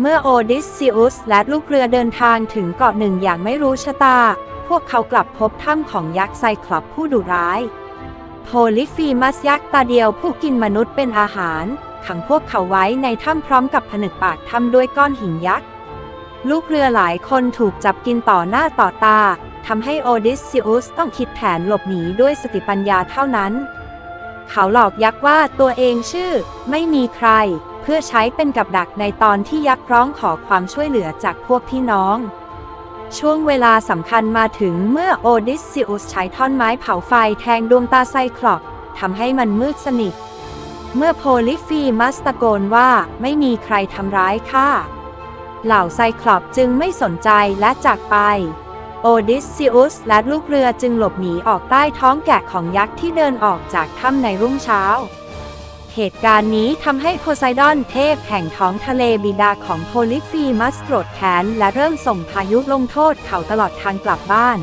เมื่อโอดิสซิอุสและลูกเรือเดินทางถึงเกาะหนึ่งอย่างไม่รู้ชะตา พวกเขากลับพบถ้ำของยักษ์ไซคลอปผู้ดุร้าย โพลิฟีมัสยักษ์ตาเดียวผู้กินมนุษย์เป็นอาหาร ขังพวกเขาไว้ในถ้ำพร้อมกับผนึกปากถ้ำด้วยก้อนหินยักษ์ ลูกเรือหลายคนถูกจับกินต่อหน้าต่อตาทำให้โอดิสซิอุสต้องคิดแผนหลบหนีด้วยสติปัญญาเท่านั้น เขาหลอกยักษ์ว่าตัวเองชื่อ ไม่มีใคร เพื่อใช้เป็นกับดักในตอนที่ยักษ์ร้องขอความช่วยเหลือจากพวกพี่น้อง ช่วงเวลาสำคัญมาถึงเมื่อโอดิสซิอุสใช้ท่อนไม้เผาไฟแทงดวงตาไซคลอปทำให้มันมืดสนิท เมื่อโพลิฟีมัสตะโกนว่าไม่มีใครทำร้ายข้าเหล่าไซคลอปจึงไม่สนใจและจากไป โอดิสซิอุสและลูกเรือจึงหลบหนีออกใต้ท้องแกะของยักษ์ที่เดินออกจากถ้ำในรุ่งเช้า เหตุการณ์นี้ทำให้โพไซดอนเทพแห่งท้องทะเลบิดาของโพลิฟีมัสโกรธแค้นและเริ่มส่งพายุลงโทษเขาตลอดทางกลับบ้าน